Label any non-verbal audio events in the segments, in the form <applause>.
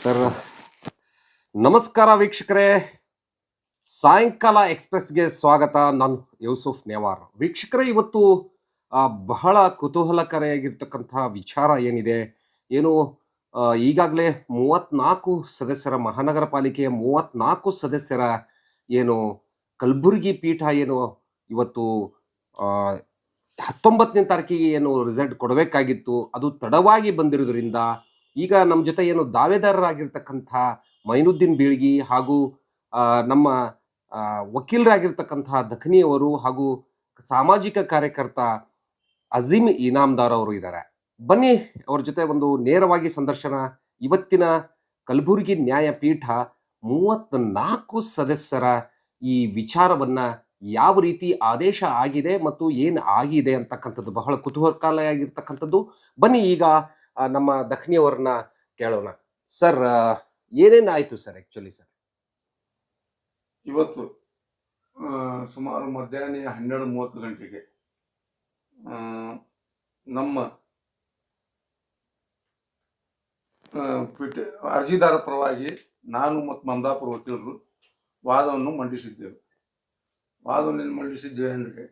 Sir, ನಮಸ್ಕಾರ ವೀಕ್ಷಕರೇ. ಸಾಯಂಕಾಲ ಎಕ್ಸ್ಪ್ರೆಸ್ಗೆ ಸ್ವಾಗತ. ನಾನು ಯೂಸುಫ್ ನೇವಾರ್. ವೀಕ್ಷಕರೇ, ಇವತ್ತು ಬಹಳ ಕುತೂಹಲಕಾರಿಯಾಗಿರ್ತಕ್ಕಂಥ ವಿಚಾರ ಏನಿದೆ? ಏನು ಈಗಾಗಲೇ ಮೂವತ್ನಾಲ್ಕು ಸದಸ್ಯರ, ಮಹಾನಗರ ಪಾಲಿಕೆಯ ಮೂವತ್ನಾಲ್ಕು ಸದಸ್ಯರ ಏನು, ಕಲಬುರಗಿ ಪೀಠ ಏನು, ಇವತ್ತು ಹತ್ತೊಂಬತ್ತನೇ ತಾರೀಕಿಗೆ ಏನು ರಿಸಲ್ಟ್ ಕೊಡಬೇಕಾಗಿತ್ತು. ಅದು ತಡವಾಗಿ ಬಂದಿರೋದ್ರಿಂದ ಈಗ ನಮ್ಮ ಜೊತೆ ಏನು ದಾವೇದಾರರಾಗಿರ್ತಕ್ಕಂಥ ಮೈನುದ್ದೀನ್ ಬೀಳ್ಗಿ ಹಾಗೂ ನಮ್ಮ ವಕೀಲರಾಗಿರ್ತಕ್ಕಂಥ ದಖನಿಯವರು ಹಾಗೂ ಸಾಮಾಜಿಕ ಕಾರ್ಯಕರ್ತ ಅಜೀಮ್ ಇನಾಮ್ದಾರ್ ಅವರು ಇದ್ದಾರೆ. ಬನ್ನಿ ಅವ್ರ ಜೊತೆ ಒಂದು ನೇರವಾಗಿ ಸಂದರ್ಶನ. ಇವತ್ತಿನ ಕಲಬುರಗಿ ನ್ಯಾಯಪೀಠ ಮೂವತ್ತ್ನಾಲ್ಕು ಸದಸ್ಯರ ಈ ವಿಚಾರವನ್ನ ಯಾವ ರೀತಿ ಆದೇಶ ಆಗಿದೆ ಮತ್ತು ಏನು ಆಗಿದೆ ಅಂತಕ್ಕಂಥದ್ದು ಬಹಳ ಕುತೂಹಲಕಾರಿಯಾಗಿರ್ತಕ್ಕಂಥದ್ದು. ಬನ್ನಿ ಈಗ ನಮ್ಮ ದಕ್ಷಿಣಿಯವರನ್ನ ಕೇಳೋಣ. ಸರ್ ಏನೇನಾಯ್ತು ಸರ್ ಆಕ್ಚುಲಿ ಸರ್? ಇವತ್ತು ಸುಮಾರು ಮಧ್ಯಾಹ್ನ ಹನ್ನೆರಡು ಮೂವತ್ತು ಗಂಟೆಗೆ ನಮ್ಮ ಅರ್ಜಿದಾರ ಪರವಾಗಿ ನಾನು ಮತ್ತು ಮಂದಾಪುರ ವಕೀಲರು ವಾದವನ್ನು ಮಂಡಿಸಿದ್ದೆವು. ವಾದವನ್ನು ಮಂಡಿಸಿದ್ದೇವೆ ಅಂದರೆ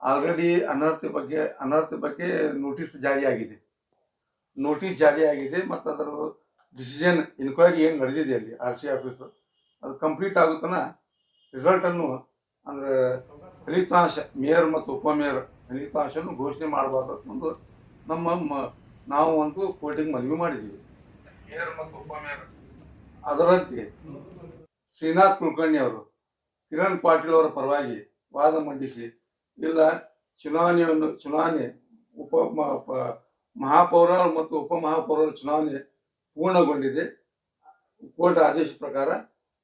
ಆಲ್ರೆಡಿ ಅನರ್ಹತೆ ಬಗ್ಗೆ ಅನರ್ಹತೆ ಬಗ್ಗೆ ನೋಟಿಸ್ ಜಾರಿಯಾಗಿದೆ. ನೋಟಿಸ್ ಜಾರಿಯಾಗಿದೆ ಮತ್ತು ಅದರ ಡಿಸಿಷನ್ ಇನ್ಕ್ವೈರಿ ಏನು ನಡೆದಿದೆ ಅಲ್ಲಿ ಆರ್ ಸಿ ಆಫೀಸು ಅದು ಕಂಪ್ಲೀಟ್ ಆಗುತ್ತನ? ರಿಸಲ್ಟನ್ನು ಅಂದರೆ ಫಲಿತಾಂಶ ಮೇಯರ್ ಮತ್ತು ಉಪಮೇಯರ್ ಫಲಿತಾಂಶವನ್ನು ಘೋಷಣೆ ಮಾಡಬಾರ್ದು ಒಂದು ನಮ್ಮ ಮ- ನಾವು ಒಂದು ಕೋರ್ಟಿಗೆ ಮನವಿ ಮಾಡಿದ್ದೀವಿ. ಮೇಯರ್ ಮತ್ತು ಉಪಮೇಯರ್. ಅದರಂತೆ ಶ್ರೀನಾಥ್ ಕುಲಕರ್ಣಿ ಅವರು ಕಿರಣ್ ಪಾಟೀಲ್ ಅವರ ಪರವಾಗಿ ವಾದ ಮಂಡಿಸಿ ಇಲ್ಲ ಚುನಾವಣೆಯನ್ನು ಚುನಾವಣೆ ಉಪ ಮಹಾಪೌರ ಮತ್ತು ಉಪಮಹಾಪೌರರ ಚುನಾವಣೆ ಪೂರ್ಣಗೊಂಡಿದೆ. ಕೋರ್ಟ್ ಆದೇಶ ಪ್ರಕಾರ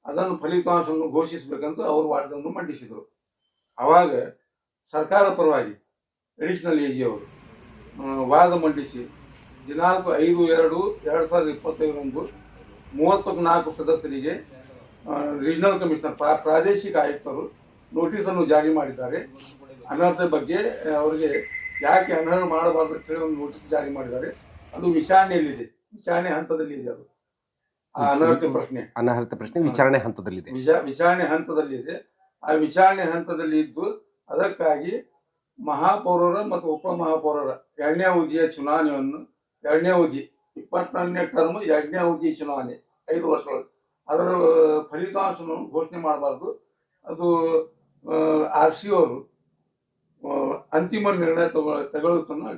ಅದನ್ನು ಫಲಿತಾಂಶವನ್ನು ಘೋಷಿಸಬೇಕಂತ ಅವರು ವಾದವನ್ನು ಮಂಡಿಸಿದರು. ಆವಾಗ ಸರ್ಕಾರ ಪರವಾಗಿ ಅಡಿಷನಲ್ ಎ ಜಿ ಅವರು ವಾದ ಮಂಡಿಸಿ ದಿನಾಂಕ ಐದು ಎರಡು ಎರಡು ಸಾವಿರದ ಇಪ್ಪತ್ತೈದರಂದು ಮೂವತ್ತಕ್ಕೆ ನಾಲ್ಕು ಸದಸ್ಯರಿಗೆ ರೀಜನಲ್ ಕಮಿಷನರ್ ಪ್ರಾ, ಪ್ರಾದೇಶಿಕ ಆಯುಕ್ತರು ನೋಟಿಸನ್ನು ಜಾರಿ ಮಾಡಿದ್ದಾರೆ. ಅನರ್ಹತೆ ಬಗ್ಗೆ ಅವರಿಗೆ ಯಾಕೆ ಅನರ್ಹ ಮಾಡಬಾರ್ದು ಅಂತ ಹೇಳಿ ಒಂದು ನೋಟಿಸ್ ಜಾರಿ ಮಾಡಿದ್ದಾರೆ. ಅದು ವಿಚಾರಣೆಯಲ್ಲಿದೆ. ವಿಚಾರಣೆ ಹಂತದಲ್ಲಿ ಇದೆ ಅದು. ಆ ಅನರ್ಹತೆ ಪ್ರಶ್ನೆ. ಅನರ್ಹತೆ ಪ್ರಶ್ನೆ ವಿಚಾರಣೆ ಹಂತದಲ್ಲಿದೆ. ವಿಚಾ ವಿಚಾರಣೆ ಹಂತದಲ್ಲಿದೆ. ಆ ವಿಚಾರಣೆ ಹಂತದಲ್ಲಿ ಇದ್ದು ಅದಕ್ಕಾಗಿ ಮಹಾಪೌರರ ಮತ್ತು ಉಪಮಹಾಪೌರರ ಎರಡನೇ ಅವಧಿಯ ಚುನಾವಣೆಯನ್ನು ಎರಡನೇ ಅವಧಿ ಇಪ್ಪತ್ನಾಲ್ಕನೇ ಟರ್ಮ್ ಎರಡನೇ ಅವಧಿ ಚುನಾವಣೆ ಐದು ವರ್ಷಗಳು ಅದರ ಫಲಿತಾಂಶವನ್ನು ಘೋಷಣೆ ಮಾಡಬಾರ್ದು. ಅದು ಆರ್ ಸಿ ಅವರು ಅಂತಿಮ ನಿರ್ಣಯ ತಗೊಳ ತಗೊಳ್ಳೋದನ್ನ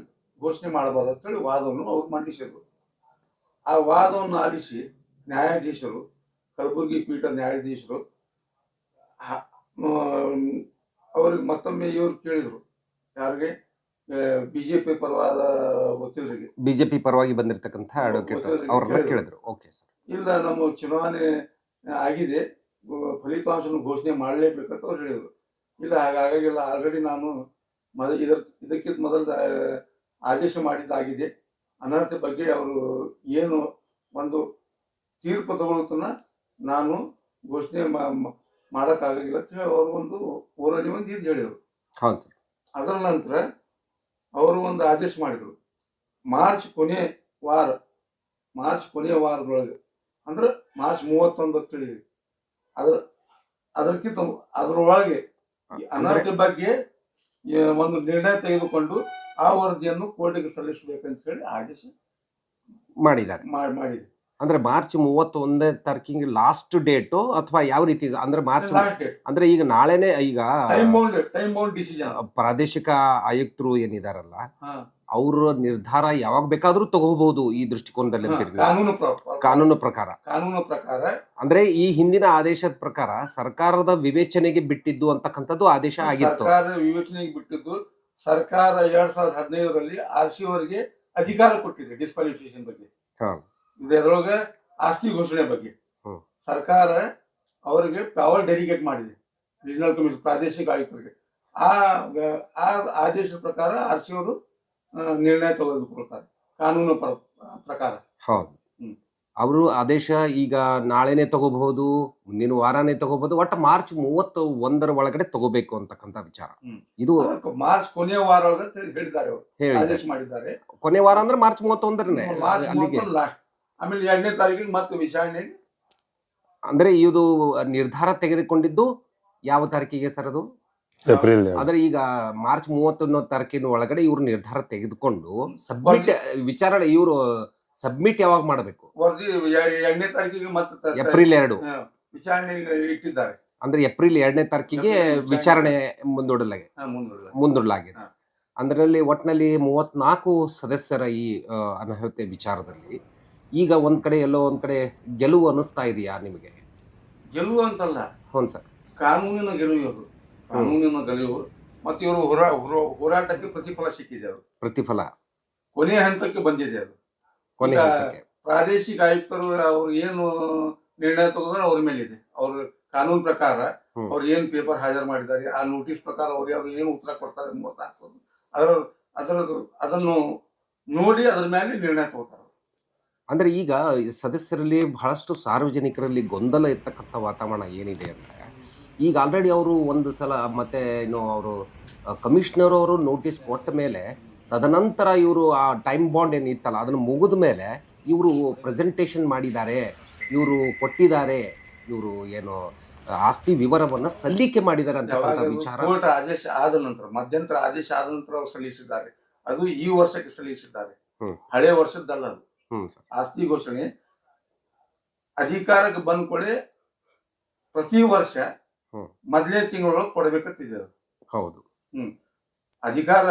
ಘೋಷಣೆ ಮಾಡಬಾರ್ದು ಅಂತೇಳಿ ವಾದವನ್ನು ಅವ್ರು ಮಂಡಿಸಿದರು. ಆ ವಾದವನ್ನು ಆಲಿಸಿ ನ್ಯಾಯಾಧೀಶರು ಕಲಬುರಗಿ ಪೀಠ ನ್ಯಾಯಾಧೀಶರು ಅವ್ರಿಗೆ ಮತ್ತೊಮ್ಮೆ ಇವರು ಕೇಳಿದರು. ಯಾರಿಗೆ? ಬಿಜೆಪಿ ಪರವಾದ ವಕೀಲರಿಗೆ. ಬಿಜೆಪಿ ಪರವಾಗಿ ಬಂದಿರತಕ್ಕಂಥ ಅಡ್ವೊಕೇಟ್ ಅವ್ರನ್ನ ಕೇಳಿದ್ರು. ಓಕೆ ಸರ್ ಇಲ್ಲ ನಮ್ಮ ಚುನಾವಣೆ ಆಗಿದೆ. ಫಲಿತಾಂಶವನ್ನು ಘೋಷಣೆ ಮಾಡಲೇಬೇಕಂತ ಅವ್ರು ಹೇಳಿದರು. ಇಲ್ಲ ಹಾಗಾಗಿಲ್ಲ. ಆಲ್ರೆಡಿ ನಾನು ಮೊದ ಇದರ ಇದಕ್ಕಿಂತ ಮೊದಲು ಆದೇಶ ಮಾಡಿದ್ದಾಗಿದೆ. ಅನರ್ಹತೆ ಬಗ್ಗೆ ಅವರು ಏನು ಒಂದು ತೀರ್ಪು ತಗೊಳ್ಳುತ್ತನ್ನ ನಾನು ಘೋಷಣೆ ಮಾಡೋಕ್ಕಾಗಿಲ್ಲ ಅಂತ ಹೇಳಿ ಅವರು ಒಂದು ಊರಲ್ಲಿ ಒಂದು ಇದು ಹೇಳಿದರು. ಅದರ ನಂತರ ಅವರು ಒಂದು ಆದೇಶ ಮಾಡಿದರು. ಮಾರ್ಚ್ ಕೊನೆ ವಾರ ಮಾರ್ಚ್ ಕೊನೆಯ ವಾರದೊಳಗೆ ಅಂದ್ರೆ ಮಾರ್ಚ್ ಮೂವತ್ತೊಂದು ಅಂತ ಹೇಳಿದ್ವಿ ಅದ್ರ ಅದಕ್ಕಿಂತ ಅದರೊಳಗೆ ಈ ಅನರ್ಹತೆ ಬಗ್ಗೆ ಒಂದು ನಿರ್ಣಯ ತೆಗೆದುಕೊಂಡು ಆ ವರದಿಯನ್ನು ಕೋರ್ಟಿಗೆ ಸಲ್ಲಿಸಬೇಕಂತ ಹೇಳಿ ಆದೇಶ ಮಾಡಿದ್ದಾರೆ. ಮಾಡಿ ಮಾಡಿದೆ. ಅಂದ್ರೆ ಮಾರ್ಚ್ ಮೂವತ್ತೊಂದನೇ ತಾರೀಕಿಗೆ ಲಾಸ್ಟ್ ಡೇಟು ಅಥವಾ ಯಾವ ರೀತಿ ಇದೆ? ಅಂದ್ರೆ ಮಾರ್ಚ್ ಲಾಸ್ಟ್ ಡೇಟ್ ಅಂದ್ರೆ ಈಗ ನಾಳೆನೆ ಈಗ time bound time bound decision ಪ್ರಾದೇಶಿಕ ಆಯುಕ್ತರು ಏನಿದಾರಲ್ಲ ಹಾ. ಅವ್ರ ನಿರ್ಧಾರ ಯಾವಾಗ ಬೇಕಾದ್ರೂ ತಗೋಬಹುದು ಈ ದೃಷ್ಟಿಕೋನದಲ್ಲಿ ಕಾನೂನು ಪ್ರ- ಕಾನೂನು ಪ್ರಕಾರ. ಕಾನೂನು ಪ್ರಕಾರ. ಅಂದ್ರೆ ಈ ಹಿಂದಿನ ಆದೇಶದ ಪ್ರಕಾರ ಸರ್ಕಾರದ ವಿವೇಚನೆಗೆ ಬಿಟ್ಟಿದ್ದು ಅಂತಕ್ಕಂಥದ್ದು ಆದೇಶ ಆಗಿತ್ತು. ಸರ್ಕಾರ ವಿವೇಚನೆಗೆ ಬಿಟ್ಟಿದ್ದು ಸರ್ಕಾರ ಎರಡ್ ಸಾವಿರದ ಹದಿನೈದರಲ್ಲಿ ಆರ್ ಸಿ ಅವರಿಗೆ ಅಧಿಕಾರ ಕೊಟ್ಟಿದೆ ಡಿಸ್ಕ್ವಾಲಿಫಿಕೇಶನ್ ಬಗ್ಗೆ. ಹಾ. ಇದರೊಳಗ ಆಸ್ತಿ ಘೋಷಣೆ ಬಗ್ಗೆ. ಹ್ಮ್. ಸರ್ಕಾರ ಅವರಿಗೆ ಪವರ್ ಡೆಲಿಗೇಟ್ ಮಾಡಿದೆ. ರೀಜನಲ್ ಕಮಿಷನ್ ಪ್ರಾದೇಶಿಕ ಆಯುಕ್ತರಿಗೆ. ಆ ಆ ಆದೇಶದ ಪ್ರಕಾರ ಆರ್ ಸಿ ಅವರು ನಿರ್ಣಯ ತೆಗೆದುಕೊಳ್ತಾರೆ. ಕಾನೂನು ಪ್ರಕಾರ. ಹೌದು. ಅವರು ಆದೇಶ ಈಗ ನಾಳೆನೇ ತಗೋಬಹುದು ಮುಂದಿನ ವಾರನೇ ತಗೋಬಹುದು ಒಟ್ಟು ಮಾರ್ಚ್ ಮೂವತ್ತ ಒಂದರ ಒಳಗಡೆ ತಗೋಬೇಕು ಅಂತಕ್ಕಂಥ ವಿಚಾರ. ಇದು ಮಾರ್ಚ್ ಕೊನೆಯ ವಾರ ಆದೇಶ ಮಾಡಿದ್ದಾರೆ. ಕೊನೆ ವಾರ ಅಂದ್ರೆ ಮಾರ್ಚ್ ಮೂವತ್ತೊಂದರನೇ ಅಲ್ಲಿಗೆ. ಆಮೇಲೆ ಎರಡನೇ ತಾರೀಕಿಗೆ ಮತ್ತೆ ವಿಚಾರಣೆ ಅಂದ್ರೆ ಇದು ನಿರ್ಧಾರ ತೆಗೆದುಕೊಂಡಿದ್ದು ಯಾವ ತಾರೀಕಿಗೆ ಸರ್ ಅದು? ಏಪ್ರಿಲ್ ಆದ್ರೆ ಈಗ ಮಾರ್ಚ್ ಮೂವತ್ತೊಂದನೇ ತಾರೀಕಿನ ಒಳಗಡೆ ಇವ್ರು ನಿರ್ಧಾರ ತೆಗೆದುಕೊಂಡು ಸಬ್ಮಿಟ್ ವಿಚಾರಣೆ ಇವರು ಸಬ್ಮಿಟ್ ಯಾವಾಗ ಮಾಡಬೇಕು? ವರದಿ ಎ- ಎರಡನೇ ತಾರೀಕಿಗೆ ಮತ್ತೆ ತ- ತ- ಏಪ್ರಿಲ್ ಎರಡು. ವಿಚಾರಣೆ ಇಟ್ಟಿದ್ದಾರೆ. ಅಂದ್ರೆ ಏಪ್ರಿಲ್ ಎರಡನೇ ತಾರೀಕಿಗೆ ವಿಚಾರಣೆ ಮುಂದೂಡಲಾಗಿದೆ. ಮುಂದೂಡಲಾಗಿದೆ. ಅಂದ್ರಲ್ಲಿ ಒಟ್ಟಿನಲ್ಲಿ ಮೂವತ್ನಾಲ್ಕು ಸದಸ್ಯರ ಈ ಅನರ್ಹತೆ ವಿಚಾರದಲ್ಲಿ ಈಗ ಒಂದ್ ಕಡೆ ಎಲ್ಲೋ ಒಂದ್ ಕಡೆ ಗೆಲುವು ಅನಿಸ್ತಾ ಇದೆಯಾ ನಿಮಗೆ? ಗೆಲುವು ಅಂತಲ್ಲ. ಹೌದು ಸರ್. ಕಾನೂನಿನ ಗೆಲುವು ಇವರು ಕಾನೂನಿನ ಗೆಲುವು. ಮತ್ತು ಇವರು ಹೋರಾ ಹೋರಾ- ಹೋರಾಟಕ್ಕೆ ಪ್ರತಿಫಲ ಸಿಕ್ಕಿದೆ ಅದು. ಪ್ರತಿಫಲ. ಕೊನೆಯ ಹಂತಕ್ಕೆ ಬಂದಿದೆ ಅದು. ಕೊನೆಯ ಹಂತಕ್ಕೆ. ಪ್ರಾದೇಶಿಕ ಆಯುಕ್ತರು ಅವ್ರು ಏನು ನಿರ್ಣಯ ತಗೋದ್ರೆ ಅವ್ರ ಮೇಲಿದೆ. ಅವ್ರ ಕಾನೂನು ಪ್ರಕಾರ. ಅವ್ರು ಏನ್ ಪೇಪರ್ ಹಾಜರು ಮಾಡಿದ್ದಾರೆ ಆ ನೋಟಿಸ್ ಪ್ರಕಾರ ಅವ್ರು ಯಾರು ಏನು ಉತ್ತರ ಕೊಡ್ತಾರೆ ಗೊತ್ತಾಗ್ತದೆ. ಅದ್ರ ಅದರ ಅದನ್ನು ನೋಡಿ ಅದ್ರ ಮೇಲೆ ನಿರ್ಣಯ ತಗೋತಾರೆ. ಅಂದ್ರೆ ಈಗ ಸದಸ್ಯರಲ್ಲಿ ಬಹಳಷ್ಟು ಸಾರ್ವಜನಿಕರಲ್ಲಿ ಗೊಂದಲ ಇರ್ತಕ್ಕಂಥ ವಾತಾವರಣ ಏನಿದೆ ಅಂದ್ರೆ ಈಗ ಆಲ್ರೆಡಿ ಅವರು ಒಂದು ಸಲ ಮತ್ತೆ ಇನ್ನು ಅವರು ಕಮಿಷನರ್ ಅವರು ನೋಟಿಸ್ ಕೊಟ್ಟ ಮೇಲೆ ತದನಂತರ ಇವರು ಆ ಟೈಮ್ ಬಾಂಡ್ ಏನು ಇತ್ತಲ್ಲ ಅದನ್ನು ಮುಗಿದ ಮೇಲೆ ಇವರು ಪ್ರೆಸೆಂಟೇಷನ್ ಮಾಡಿದ್ದಾರೆ ಇವರು ಕೊಟ್ಟಿದ್ದಾರೆ ಇವರು ಏನು ಆಸ್ತಿ ವಿವರವನ್ನ ಸಲ್ಲಿಕೆ ಮಾಡಿದ್ದಾರೆ ಅಂತ ವಿಚಾರ. ಕೋರ್ಟ್ ಆದೇಶ ಆದ ನಂತರ ಮಧ್ಯಂತರ ಆದೇಶ ಆದ ನಂತರ ಅವ್ರು ಸಲ್ಲಿಸಿದ್ದಾರೆ. ಅದು ಈ ವರ್ಷಕ್ಕೆ ಸಲ್ಲಿಸಿದ್ದಾರೆ. ಹ್ಮ್. ಹಳೆ ವರ್ಷದ್ದಲ್ಲ ಅದು. ಸರ್. ಆಸ್ತಿ ಘೋಷಣೆ ಅಧಿಕಾರಕ್ಕೆ ಬಂದ ಕೂಡಲೇ ಪ್ರತಿ ವರ್ಷ ಹ್ಮ್. ಮೊದಲನೇ ತಿಂಗಳೊಳಗೆ ಕೊಡಬೇಕಂತಿದೆ ಹೌದು. ಹ್ಮ್. ಅಧಿಕಾರ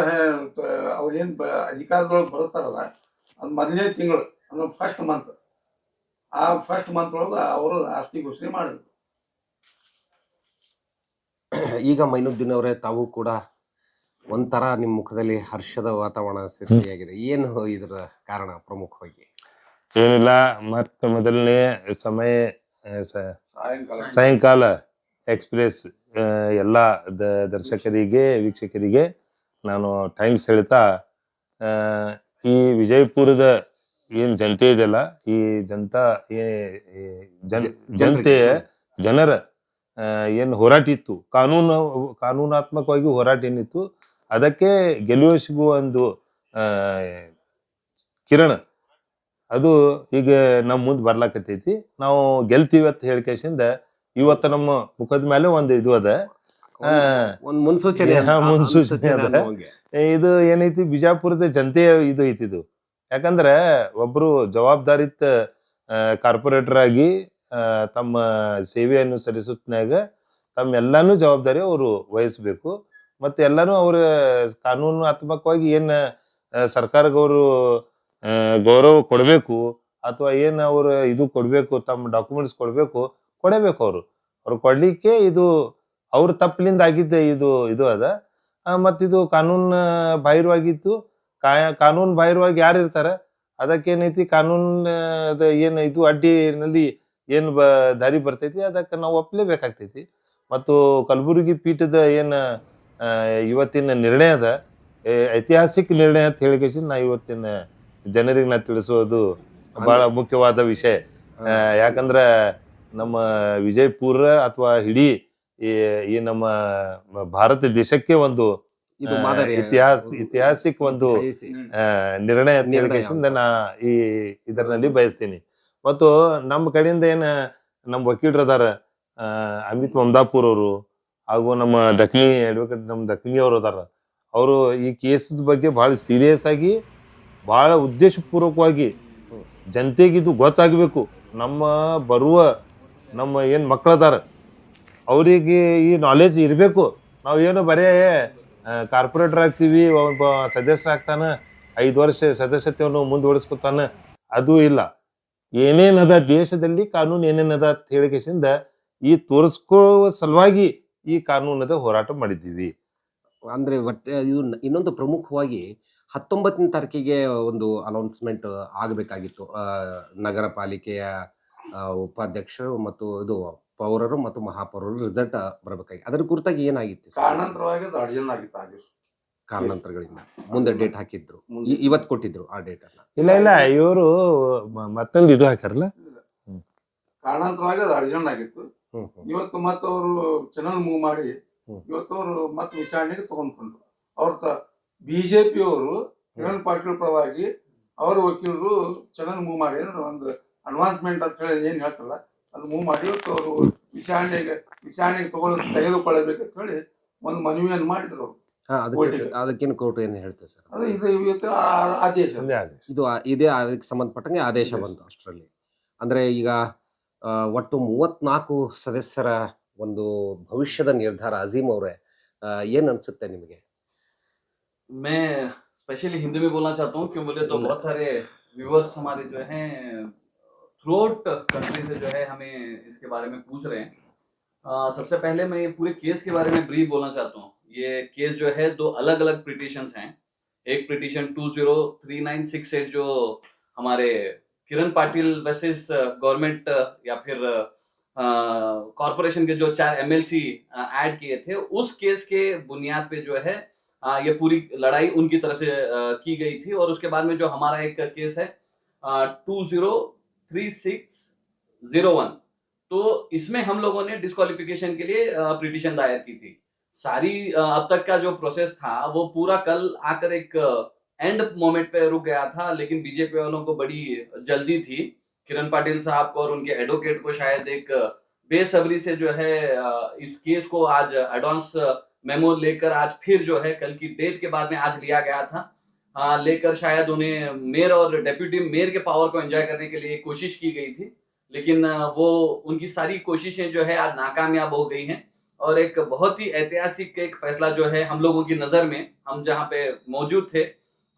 ಅವ್ರೇನ್ ಅಧಿಕಾರದೊಳಗೆ ಬರ್ತಾರಲ್ಲ ಅದು ಮೊದಲನೇ ತಿಂಗಳು ಅಂದ್ರೆ ಫಸ್ಟ್ ಮಂತ್ ಆ ಫಸ್ಟ್ ಮಂತ್ ಒಳಗೆ ಅವರು ಆಸ್ತಿ ಘೋಷಣೆ ಮಾಡಿದ್ರು. <coughs> ಈಗ ಮೈನುದ್ದೀನ್ ಅವರೇ ತಾವು ಕೂಡ ಒಂಥರ ನಿಮ್ಮ ಮುಖದಲ್ಲಿ ಹರ್ಷದ ವಾತಾವರಣ ಸೃಷ್ಟಿಯಾಗಿದೆ ಏನು ಇದರ ಕಾರಣ ಪ್ರಮುಖವಾಗಿ? ಏನಿಲ್ಲ ಮತ್ತೆ ಮೊದಲನೇ ಸಮಯ ಸಾಯಂಕಾಲ. ಎಕ್ಸ್ಪ್ರೆಸ್ ಎಲ್ಲ ದ- ದರ್ಶಕರಿಗೆ ವೀಕ್ಷಕರಿಗೆ ನಾನು ಥ್ಯಾಂಕ್ಸ್ ಹೇಳ್ತಾ ಈ ವಿಜಯಪುರದ ಏನು ಜನತೆ ಇದೆಯಲ್ಲ ಈ ಜನತಾ ಏ- ಜನ ಜನ್ ಜನತೆಯ ಜನರ ಏನು ಏನ್ ಹೋರಾಟ ಇತ್ತು ಕಾನೂನು ಕಾನೂನಾತ್ಮಕವಾಗಿ ಹೋರಾಟ ಏನಿತ್ತು ಅದಕ್ಕೆ ಗೆಲುವು ಸಿಗುವ ಒಂದು ಕಿರಣ. ಅದು ಈಗ ನಮ್ಮ ಮುಂದೆ ಬರ್ಲಾಕತ್ತೈತಿ. ನಾವು ಗೆಲ್ತೀವಿ ಅಂತ ಹೇಳ್ಕೇಶಿಂದ ಇವತ್ತ ನಮ್ಮ ಮುಖದ ಮೇಲೆ ಒಂದು ಇದು ಅದ. ಒಂದು ಮುನ್ಸೂಚನೆ ಮುನ್ಸೂಚನೆ ಅದ. ಇದು ಏನೈತಿ ಬಿಜಾಪುರದ ಜನತೆಯ ಇದು ಐತಿ ಇದು. ಯಾಕಂದ್ರೆ ಒಬ್ರು ಜವಾಬ್ದಾರಿತ ಕಾರ್ಪೊರೇಟರ್ ಆಗಿ ತಮ್ಮ ಸೇವೆಯನ್ನು ಸಲ್ಲಿಸುತ್ತನಾಗ ತಮ್ಮ ಎಲ್ಲಾನು ಜವಾಬ್ದಾರಿ ಅವರು ವಹಿಸ್ಬೇಕು. ಮತ್ತೆ ಎಲ್ಲಾನು ಅವ್ರ ಕಾನೂನಾತ್ಮಕವಾಗಿ ಏನ್ ಸರ್ಕಾರಗವರು ಗೌರವ ಕೊಡಬೇಕು ಅಥವಾ ಏನು ಅವ್ರ ಇದು ಕೊಡಬೇಕು ತಮ್ಮ ಡಾಕ್ಯುಮೆಂಟ್ಸ್ ಕೊಡ್ಬೇಕು ಕೊಡಬೇಕು ಅವರು. ಅವ್ರು ಕೊಡಲಿಕ್ಕೆ ಇದು ಅವ್ರ ತಪ್ಪಲಿಂದ ಆಗಿದ್ದ ಇದು ಇದು ಅದ. ಮತ್ತಿದು ಕಾನೂನು ಬಾಹಿರವಾಗಿತ್ತು ಕಾಯ ಕಾನೂನ್ ಬಾಹಿರವಾಗಿ ಯಾರು ಇರ್ತಾರೆ? ಅದಕ್ಕೇನೈತಿ ಕಾನೂನ್ ಏನು ಇದು ಅಡ್ಡಿನಲ್ಲಿ ಏನು ಬ, ದಾರಿ ಬರ್ತೈತಿ? ಅದಕ್ಕೆ ನಾವು ಒಪ್ಪಲೇಬೇಕಾಗ್ತೈತಿ ಮತ್ತು ಕಲಬುರಗಿ ಪೀಠದ ಏನು ಇವತ್ತಿನ ನಿರ್ಣಯ ಅದ ಐತಿಹಾಸಿಕ ನಿರ್ಣಯ ಅಂತ ಹೇಳಿಕೆ ನಾ ಇವತ್ತಿನ ಜನರಿಗೆ ನಾ ತಿಳಿಸೋದು ಬಹಳ ಮುಖ್ಯವಾದ ವಿಷಯ. ಯಾಕಂದ್ರ ನಮ್ಮ ವಿಜಯಪುರ ಅಥವಾ ಇಡೀ ಈ ಈ ನಮ್ಮ ಭಾರತ ದೇಶಕ್ಕೆ ಒಂದು ಇದು ಮಾದರಿ ಇತಿಹಾಸ ಇತಿಹಾಸಿಕ ಒಂದು ಆ, ನಿರ್ಣಯ ಅಂತ ನಾ ಈ ಇದರಲ್ಲಿ ಬಯಸ್ತೀನಿ. ಮತ್ತು ನಮ್ಮ ಕಡೆಯಿಂದ ಏನ ನಮ್ಮ ವಕೀಲರು ಅದಾರ ಆ, ಅಮಿತ್ ಮಮದಾಪುರ್ ಅವರು ಹಾಗೂ ನಮ್ಮ ದಕ್ನಿ ಅಡ್ವೊಕೇಟ್ ನಮ್ಮ ದಕ್ನಿ ಅವರು ಅದಾರ. ಅವರು ಈ ಕೇಸದ ಬಗ್ಗೆ ಬಹಳ ಸೀರಿಯಸ್ ಆಗಿ ಬಹಳ ಉದ್ದೇಶಪೂರ್ವಕವಾಗಿ ಜನತೆಗೆ ಇದು ಗೊತ್ತಾಗಬೇಕು. ನಮ್ಮ ಬರುವ ನಮ್ಮ ಏನು ಮಕ್ಕಳದಾರ ಅವರಿಗೆ ಈ ನಾಲೆಜ್ ಇರಬೇಕು. ನಾವು ಏನು ಬರೇ ಕಾರ್ಪೊರೇಟರ್ ಆಗ್ತೀವಿ, ಒಬ್ಬ ಸದಸ್ಯರಾಗ್ತಾನೆ ಐದು ವರ್ಷ ಸದಸ್ಯತೆಯನ್ನು ಮುಂದುವರಿಸ್ಕೊತಾನೆ, ಅದು ಇಲ್ಲ. ಏನೇನದ ದೇಶದಲ್ಲಿ ಕಾನೂನು ಏನೇನದ ಅಂತ ಹೇಳಿಕೆಸಿಂದ ಈ ತೋರಿಸ್ಕೊಳ್ಳುವ ಸಲುವಾಗಿ ಈ ಕಾನೂನದ ಹೋರಾಟ ಮಾಡಿದ್ದೀವಿ. ಅಂದರೆ ಒಟ್ಟೆ, ಇದು ಇನ್ನೊಂದು ಪ್ರಮುಖವಾಗಿ ಹತ್ತೊಂಬತ್ತನೇ ತಾರೀಕಿಗೆ ಒಂದು ಅನೌನ್ಸ್ಮೆಂಟ್ ಆಗಬೇಕಾಗಿತ್ತು. ನಗರ ಪಾಲಿಕೆಯ ಉಪಾಧ್ಯಕ್ಷರು ಮತ್ತು ಇದು ಪೌರರು ಮತ್ತು ಮಹಾಪೌರರು ರಿಸಲ್ಟ್ ಬರಬೇಕಾಗಿ. ಅದರ ಕುರಿತಾಗಿ ಏನಾಗಿತ್ತು ಸರ್? ಕಾರಣಾಂತರವಾಗಿ ಅದು ಅರ್ಜೆಂಟ್ ಆಗಿತ್ತು ಆ ದಿವಸ ಕಾರಣಾಂತರಗಳಿಂದ ಮುಂದೆ ಡೇಟ್ ಹಾಕಿದ್ರು. ಇ- ಇವತ್ತು ಕೊಟ್ಟಿದ್ರು ಆ ಡೇಟ್ ಅನ್ನ. ಇಲ್ಲ ಇಲ್ಲ ಇವರು ಮತ್ತೊಂದು ಇದು ಹಾಕಾರಲ್ಲ ಕಾರಣಾಂತರವಾಗಿ ಅದು ಅರ್ಜೆಂಟ್ ಆಗಿತ್ತು. ಹ್ಮ್ ಹ್ಮ್. ಇವತ್ತು ಮತ್ತೆ ಅವರು ಚಾನಲ್ ಮೂವ್ ಮಾಡಿ ಹ್ಮ್. ಇವತ್ತು ಅವರು ಮತ್ತೆ ವಿಚಾರಣೆಗೆ ತಗೊಂಡ್ಕೊಂಡ್ರು. ಅವ್ರ ತ ಬಿಜೆಪಿ ಅವರು ಕಿರಣ್ ಪಾಟೀಲ್ ಪರವಾಗಿ ಅವರ ವಕೀಲರು ಚೆನ್ನಾಗಿ ಮೂವ್ ಮಾಡಿ ಅಂದ್ರೆ ಒಂದು ಅಡ್ವಾನ್ಸ್ಮೆಂಟ್ ಅಂತ ಹೇಳಿ ಏನು ಹೇಳ್ತಾರಲ್ಲ ಅದು ಮೂವ್ ಮಾಡಿ ಇವತ್ತು ಅವರು ವಿಚಾರಣೆಗೆ ವಿಚಾರಣೆಗೆ ತಗೊಳ್ಳೋದು ತೆಗೆದುಕೊಳ್ಳಬೇಕಂತ ಹೇಳಿ ಒಂದು ಮನವಿಯನ್ನು ಮಾಡಿದ್ರು ಅವರು ಹಾ ಅದಕ್ಕೆ ಕೋರ್ಟಿಗೆ. ಅದಕ್ಕೇನು ಕೋರ್ಟ್ ಏನು ಹೇಳ್ತೇವೆ ಸರ್ ಅದು ಇದು ಇವತ್ತು ಆ- ಆದೇಶ ಒಂದೇ ಆದೇಶ ಇದು ಆ- ಇದೇ ಅದಕ್ಕೆ ಸಂಬಂಧಪಟ್ಟಂಗೆ ಆದೇಶ ಬಂತು ಅಷ್ಟರಲ್ಲಿ ಅಂದರೆ ಈಗ ಆ, ಒಟ್ಟು ಮೂವತ್ನಾಲ್ಕು ಸದಸ್ಯರ ಒಂದು ಭವಿಷ್ಯದ ನಿರ್ಧಾರ ಅಜೀಮ್ ಅವರೇ ಏನು ಅನಿಸುತ್ತೆ ನಿಮಗೆ मैं स्पेशली हिंदी में बोलना चाहता हूँ क्यों बोले तो बहुत सारे व्यूअर्स हमारे जो हैं थ्रू आउट कंट्री से जो है हमें इसके बारे में पूछ रहे हैं। अ, सबसे पहले मैं ये पूरे केस के बारे में ब्रीफ बोलना चाहता हूँ। ये केस जो है दो अलग अलग पिटिशंस हैं। एक petition two zero three nine six eight जो हमारे किरण पाटिल वर्सेस गवर्नमेंट या फिर कॉरपोरेशन के जो चार एमएलसी ऐड किए थे उस केस के बुनियाद पे जो है आ, ये पूरी लड़ाई उनकी तरफ़ से आ, की गई थी। और उसके बाद में जो हमारा एक केस है two zero three six zero one तो इसमें हम लोगों ने डिस्कालिफिकेशन के लिए पिटिशन दायर की थी। सारी अब तक का जो प्रोसेस था, वो पूरा कल आकर एक एंड मोमेंट पे रुक गया था, लेकिन बीजेपी वालों को बड़ी जल्दी थी। किरण पाटिल साहब को और उनके एडवोकेट को शायद एक बेसब्री से जो है इस केस को आज एडवांस मेमो लेकर आज फिर जो है, कल की डेट के बाद में आज लिया गया था। लेकर शायद उन्हें मेयर और डेप्यूटी मेयर के पावर को एंजॉय करने के लिए कोशिश की गई थी। लेकिन वो उनकी सारी कोशिशें जो है आज नाकामयाब हो गई हैं। और एक बहुत ही ऐतिहासिक एक फैसला जो है हम लोगों की नज़र में, हम जहाँ पे मौजूद थे,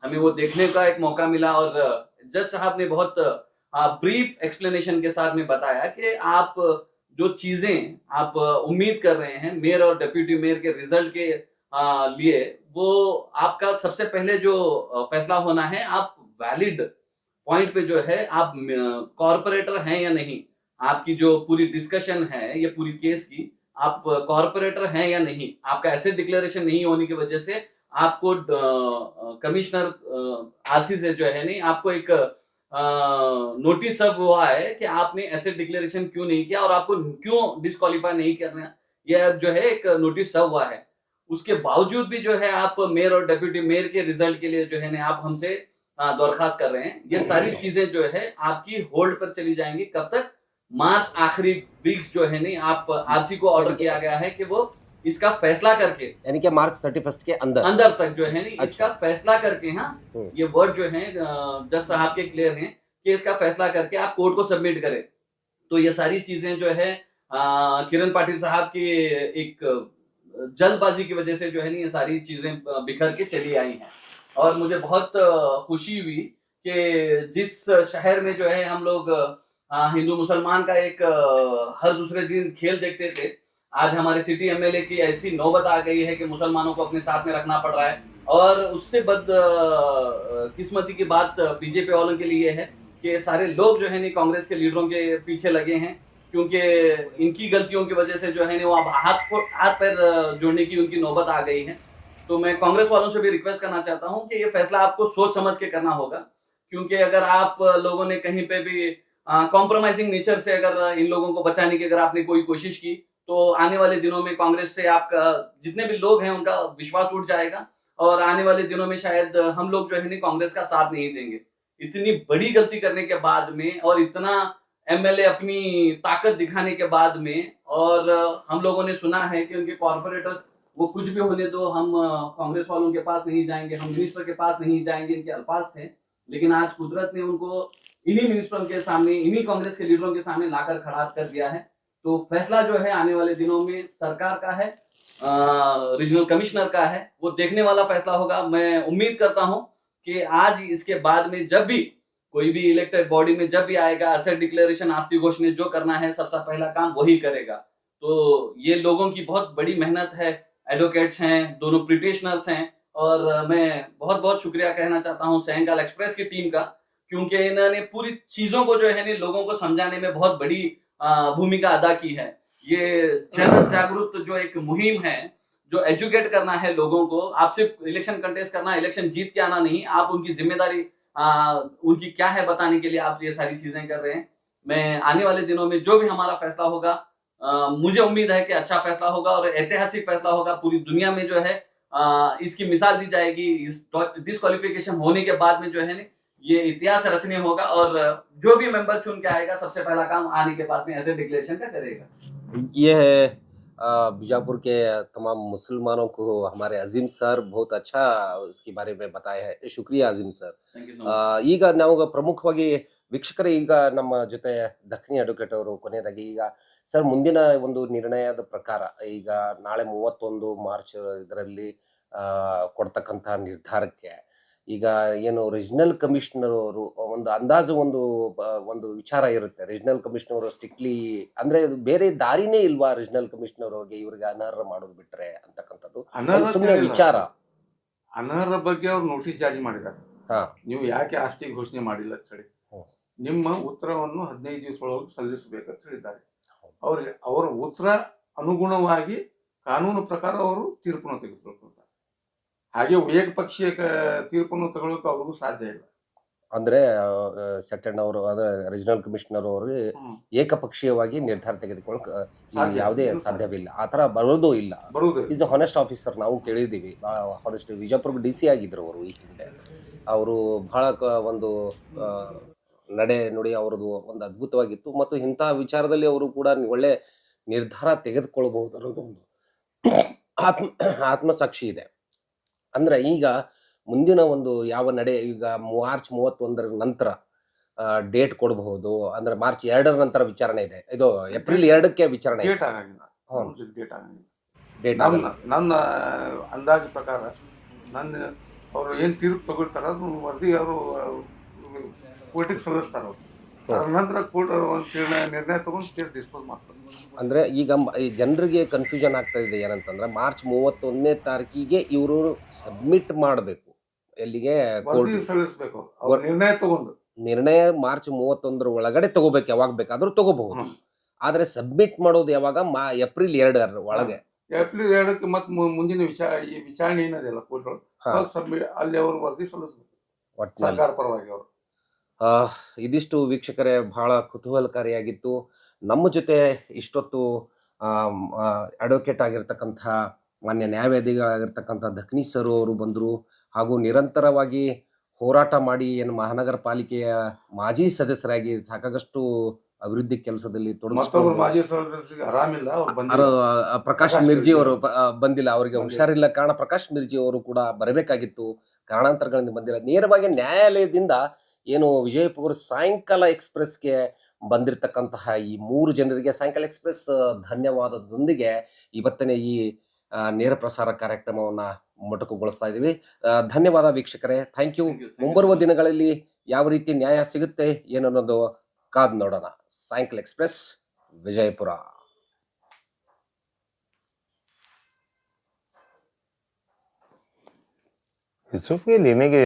हमें वो देखने का एक मौका मिला। और जज साहब ने बहुत ब्रीफ एक्सप्लेनेशन के साथ में बताया कि आप जो चीज़ें आप उम्मीद कर रहे हैं, मेयर और डेप्यूटी मेयर के रिज़ल्ट के लिए, वो आपका सबसे पहले जो फैसला होना है, आप वैलिड पॉइंट पे जो है, आप कॉरपोरेटर हैं या नहीं, आपकी जो पूरी डिस्कशन है, ये पूरी केस की, आप कॉरपोरेटर हैं या नहीं, आपका ऐसे डिक्लेरेशन नहीं होने की वजह से आपको कमिश्नर आरसी से जो है नहीं, आपको एक नोटिस सर्व हुआ है कि आपने ऐसे डिक्लेरेशन क्यों नहीं किया और आपको क्यों डिस्कालीफाई नहीं करना यह जो है एक नोटिस सब हुआ है। उसके बावजूद भी जो है आप मेयर और डेप्यूटी मेयर के रिज़ल्ट के लिए जो है ना आप हमसे दरखास्त कर रहे हैं। ये सारी चीज़ें जो है आपकी होल्ड पर चली जाएँगी। कब तक? मार्च आखिरी वीक्स जो है नहीं आप आरसी को ऑर्डर किया गया है कि वो इसका फैसला करके यानी कि मार्च थर्टी फ़र्स्ट के अंदर। अंदर तक जो है नहीं अच्छा। इसका फैसला करके हाँ हम्म। ये वर्ड जो है जज साहब के क्लियर हैं कि इसका फैसला करके आप कोर्ट को सबमिट करें। तो ये सारी चीज़ें जो है किरण पाटिल साहब की एक जल्दबाजी की वजह से जो है ना ये सारी चीज़ें बिखर के चली आई हैं। और मुझे बहुत खुशी हुई कि जिस शहर में जो है हम लोग हिंदू मुसलमान का एक हर दूसरे दिन खेल देखते थे, आज हमारे सिटी एमएलए की ऐसी नौबत आ गई है कि मुसलमानों को अपने साथ में रखना पड़ रहा है। और उससे बद किस्मती की बात बीजेपी वालों के लिए है कि सारे लोग जो है नहीं कांग्रेस के लीडरों के पीछे लगे हैं। क्योंकि इनकी गलतियों की वजह से जो है नहीं वो अब हाथ को, हाथ पैर जोड़ने की उनकी नौबत आ गई है। तो मैं कांग्रेस वालों से भी रिक्वेस्ट करना चाहता हूँ कि ये फैसला आपको सोच समझ के करना होगा। क्योंकि अगर आप लोगों ने कहीं पे भी कॉम्प्रोमाइजिंग नेचर से अगर इन लोगों को बचाने की अगर आपने कोई कोशिश की तो आने वाले दिनों में कांग्रेस से आपका जितने भी लोग हैं, उनका विश्वास उठ जाएगा। और आने वाले दिनों में शायद हम लोग जो है ना, कांग्रेस का साथ नहीं देंगे। इतनी बड़ी गलती करने के बाद में और इतना एमएलए अपनी ताकत दिखाने के बाद में, और हम लोगों ने सुना है कि उनके कॉर्पोरेटर वो कुछ भी होने दो, हम कांग्रेस वालों के पास नहीं जाएँगे, हम मिनिस्टर के पास नहीं जाएँगे, इनके अल्फाज थे। लेकिन आज कुदरत ने उनको इन्हीं मिनिस्टरों के सामने, इन्हीं कांग्रेस के लीडरों के सामने लाकर खड़ा कर दिया है। तो फैसला जो है आने वाले दिनों में सरकार का है रीजनल कमिश्नर का है, वो देखने वाला फैसला होगा। मैं उम्मीद करता हूँ कि आज इसके बाद में जब भी कोई भी इलेक्टेड बॉडी में जब भी आएगा असेट डिक्लेरेशन आस्ती घोष ने जो करना है, सबसे पहला काम वही करेगा। तो ये लोगों की बहुत बड़ी मेहनत है। एडवोकेट्स हैं, दोनों प्रिटिशनर्स हैं। और मैं बहुत बहुत शुक्रिया कहना चाहता हूँ सैंकाल एक्सप्रेस की टीम का, क्योंकि इन्होंने पूरी चीज़ों को जो है लोगों को समझाने में बहुत बड़ी भूमिका अदा की है। ये जन जागरूक जो एक मुहिम है, जो एजुकेट करना है लोगों को आप सिर्फ़ इलेक्शन कंटेस्ट करना इलेक्शन जीत के आना नहीं, आप उनकी ज़िम्मेदारी आ, उनकी क्या है बताने के लिए आप ये सारी चीज़ें कर रहे हैं। मैं आने वाले दिनों में जो भी हमारा फैसला होगा आ, मुझे उम्मीद है कि अच्छा फैसला होगा और ऐतिहासिक फैसला होगा। पूरी दुनिया में जो है आ, इसकी मिसाल दी जाएगी। इस डिस्कालिफिकेशन होने के बाद में जो है ना ये इतिहास रचने होगा और जो भी मेंबर चुन के आएगा सबसे पहला काम आने के बाद में ऐसे डिक्लेरेशन का करेगा। ये है बीजापुर के तमाम मुसलमानों को हमारे अजीम सर बहुत अच्छा इसके बारे में बताया है शुक्रिया अजीम सर थैंक यू ಆ, ಈಗ ನಾವು ಪ್ರಮುಖವಾಗಿ ವೀಕ್ಷಕರೇ ಈಗ ನಮ್ಮ ಜೊತೆ ದಕ್ಷಿಣಿ ಅಡ್ವೊಕೇಟ್ ಅವರು ಕೊನೆಯದಾಗಿ ಈಗ ಸರ್ ಮುಂದಿನ ಒಂದು ನಿರ್ಣಯದ ಪ್ರಕಾರ ಈಗ ನಾಳೆ ಮೂವತ್ತೊಂದು ಮಾರ್ಚ್ ಇದರಲ್ಲಿ ಆ, ಕೊಡ್ತಕ್ಕಂಥ ನಿರ್ಧಾರಕ್ಕೆ ಈಗ ಏನು ರೀಜನಲ್ ಕಮಿಷನರ್ ಅವರು ಒಂದು ಅಂದಾಜು ಒಂದು ಒಂದು ವಿಚಾರ ಇರುತ್ತೆ. ರೀಜನಲ್ ಕಮಿಷನರ್ ಅವರು ಸ್ಟ್ರಿಕ್ಟ್ಲಿ ಅಂದ್ರೆ ಬೇರೆ ದಾರಿನೇ ಇಲ್ವಾ ರೀಜನಲ್ ಕಮಿಷನರ್ ಅವ್ರಿಗೆ ಇವ್ರಿಗೆ ಅನರ್ಹ ಮಾಡೋದು ಬಿಟ್ರೆ ಅಂತಕ್ಕಂಥದ್ದು? ಸುಮ್ಮನೆ ವಿಚಾರ. ಅನರ್ಹ ಬಗ್ಗೆ ಅವ್ರು ನೋಟಿಸ್ ಜಾರಿ ಮಾಡಿದ್ದಾರೆ. ಹಾ. ನೀವು ಯಾಕೆ ಆಸ್ತಿ ಘೋಷಣೆ ಮಾಡಿಲ್ಲ ಅಂತ ಹೇಳಿ. ನಿಮ್ಮ ಉತ್ತರವನ್ನು ಹದಿನೈದು ದಿವಸ ಒಳಗೆ ಸಲ್ಲಿಸಬೇಕಂತ ಹೇಳಿದ್ದಾರೆ. ಅವ್ರಿಗೆ ಅವರ ಉತ್ತರ ಅನುಗುಣವಾಗಿ ಕಾನೂನು ಪ್ರಕಾರ ಅವರು ತೀರ್ಪನ್ನು ತೆಗೆದುಕೊಳ್ತಾರೆ ಹಾಗೆ ಏಕಪಕ್ಷೀಯ ತೀರ್ಪನ್ನು ತಗೊಳ್ಳೋಕೆ ಅವ್ರಿಗೂ ಸಾಧ್ಯ ಇಲ್ಲ. ಅಂದ್ರೆ ಸೆಟನ್ ಅವರು ಅಂದ್ರೆ ರಿಜಿನಲ್ ಕಮಿಷನರ್ ಅವರು ಏಕಪಕ್ಷೀಯವಾಗಿ ನಿರ್ಧಾರ ತೆಗೆದುಕೊಳ್ಳಕ್ ಯಾವುದೇ ಸಾಧ್ಯವಿಲ್ಲ. ಆ ತರ ಬರೋದು ಇಲ್ಲ. ಈಸ್ ಅ ಹಾನೆಸ್ಟ್ ಆಫೀಸರ್ ನಾವು ಕೇಳಿದೀವಿ ಭಾಳ ಹಾನೆಸ್ಟ್ ವಿಜಯಪುರ ಡಿ ಸಿ ಆಗಿದ್ರು ಅವರು ಈ ಹಿಂದೆ. ಅವರು ಬಹಳ ಒಂದು ನಡೆ ನುಡಿ ಅವರದು ಒಂದು ಅದ್ಭುತವಾಗಿತ್ತು. ಮತ್ತು ಇಂಥ ವಿಚಾರದಲ್ಲಿ ಅವರು ಕೂಡ ಒಳ್ಳೆ ನಿರ್ಧಾರ ತೆಗೆದುಕೊಳ್ಬಹುದು ಅನ್ನೋದು ಒಂದು ಆತ್ಮ ಆತ್ಮಸಾಕ್ಷಿ ಇದೆ. ಅಂದ್ರೆ ಈಗ ಮುಂದಿನ ಒಂದು ಯಾವ ನಡೆ ಈಗ ಮಾರ್ಚ್ ಮೂವತ್ತೊಂದರ ನಂತರ ಡೇಟ್ ಕೊಡಬಹುದು. ಅಂದ್ರೆ ಮಾರ್ಚ್ ಎರಡರ ನಂತರ ವಿಚಾರಣೆ ಇದೆ. ಇದು ಏಪ್ರಿಲ್ ಎರಡಕ್ಕೆ ವಿಚಾರಣೆ ಡೇಟ್ ಆಗಂಗಿಲ್ಲ. ಡೇಟ್ ಆಗಂಗಿಲ್ಲ. ಡೇಟ್ ನನ್ನ ನನ್ನ ಅಂದಾಜು ಪ್ರಕಾರ ನನ್ನ ಅವರು ಏನು ತೀರ್ಪು ತಗೊಳ್ತಾರ ಅದನ್ನು ವರದಿ ಅವರು ಕೋರ್ಟಿಗೆ ಸಲ್ಲಿಸ್ತಾರೆ ಅವರು. ಅದ್ರ ನಂತರ ಕೋರ್ಟ್ ಒಂದು ನಿರ್ಣಯ ನಿರ್ಣಯ ತಗೊಂಡು ಕೇಸ್ ಡಿಸ್ಪೋಸ್ ಮಾಡ್ತಾರೆ. ಅಂದ್ರೆ ಈಗ ಈ ಜನರಿಗೆ ಕನ್ಫ್ಯೂಷನ್ ಆಗ್ತಾ ಇದೆ ಏನಂತಂದ್ರೆ ಮಾರ್ಚ್ ಮೂವತ್ತೊಂದನೇ ತಾರೀಕಿಗೆ ಇವರು ಸಬ್ಮಿಟ್ ಮಾಡಬೇಕು. ಎಲ್ಲಿಗೆ ಕೋರ್ಟ್ ವರದಿ ಸಲ್ಲಿಸ್ಬೇಕು. ಅವ್ರ ನಿರ್ಣಯ ತಗೊಂಡು. ನಿರ್ಣಯ ಮಾರ್ಚ್ ಮೂವತ್ತೊಂದರ ಒಳಗಡೆ ತಗೋಬೇಕು ಯಾವಾಗ ಬೇಕಾದ್ರೂ ತಗೋಬಹುದು. ಆದರೆ ಸಬ್ಮಿಟ್ ಮಾಡೋದು ಯಾವಾಗ? ಮಾ ಏಪ್ರಿಲ್ ಎರಡರ ಒಳಗೆ. ಏಪ್ರಿಲ್ ಎರಡಕ್ಕೆ ಮತ್ತೆ ಮುಂದಿನ ವಿಚಾರ ಈ ವಿಚಾರಣೆ ಏನದಿಲ್ಲ ಕೋರ್ಟ್. ಸಬ್ಮಿಟ್ ಅಲ್ಲಿ ಅವರು ವರದಿ ಸಲ್ಲಿಸಬೇಕು. ಸರ್ಕಾರ ಪರವಾಗಿ ಅವರು. ಆ, ಇದಿಷ್ಟು ವೀಕ್ಷಕರೇ ಬಹಳ ಕುತೂಹಲಕಾರಿಯಾಗಿತ್ತು. ನಮ್ಮ ಜೊತೆ ಇಷ್ಟೊತ್ತು ಅಡ್ವೊಕೇಟ್ ಆಗಿರ್ತಕ್ಕಂಥ ಮಾನ್ಯ ನ್ಯಾಯವಾದಿಗಳಾಗಿರ್ತಕ್ಕಂಥ ದಕ್ನಿ ಸರ್ ಅವರು ಬಂದರು. ಹಾಗೂ ನಿರಂತರವಾಗಿ ಹೋರಾಟ ಮಾಡಿ ಏನು ಮಹಾನಗರ ಪಾಲಿಕೆಯ ಮಾಜಿ ಸದಸ್ಯರಾಗಿ ಸಾಕಾಗಷ್ಟು ಅಭಿವೃದ್ಧಿ ಕೆಲಸದಲ್ಲಿ ಪ್ರಕಾಶ್ ಮಿರ್ಜಿ ಅವರು ಬಂದಿಲ್ಲ ಅವರಿಗೆ ಹುಷಾರಿಲ್ಲ. ಕಾರಣ ಪ್ರಕಾಶ್ ಮಿರ್ಜಿ ಅವರು ಕೂಡ ಬರಬೇಕಾಗಿತ್ತು. ಕಾರಣಾಂತರಗಳಿಂದ ಬಂದಿಲ್ಲ. ನೇರವಾಗಿ ನ್ಯಾಯಾಲಯದಿಂದ ಏನು ವಿಜಯಪುರ ಸಾಯಂಕಾಲ ಎಕ್ಸ್ಪ್ರೆಸ್ಗೆ ಬಂದಿರತಕ್ಕಂತಹ ಈ ಮೂರು ಜನರಿಗೆ ಸಾಯಂಕಾಲ ಎಕ್ಸ್ಪ್ರೆಸ್ ಧನ್ಯವಾದದೊಂದಿಗೆ ಇವತ್ತನೇ ಈ ನೇರ ಪ್ರಸಾರ ಕಾರ್ಯಕ್ರಮವನ್ನು ಮೊಟಕುಗೊಳಿಸ್ತಾ ಇದ್ದೀವಿ ಧನ್ಯವಾದ ವೀಕ್ಷಕರೇ. ಥ್ಯಾಂಕ್ ಯು ಮುಂಬರುವ ದಿನಗಳಲ್ಲಿ ಯಾವ ರೀತಿ ನ್ಯಾಯ ಸಿಗುತ್ತೆ ಏನನ್ನೋದು ಕಾದು ನೋಡೋಣ. ಸಾಯಂಕಾಲ ಎಕ್ಸ್ಪ್ರೆಸ್ ವಿಜಯಪುರ. ಯೂಸುಫ್ಗೆ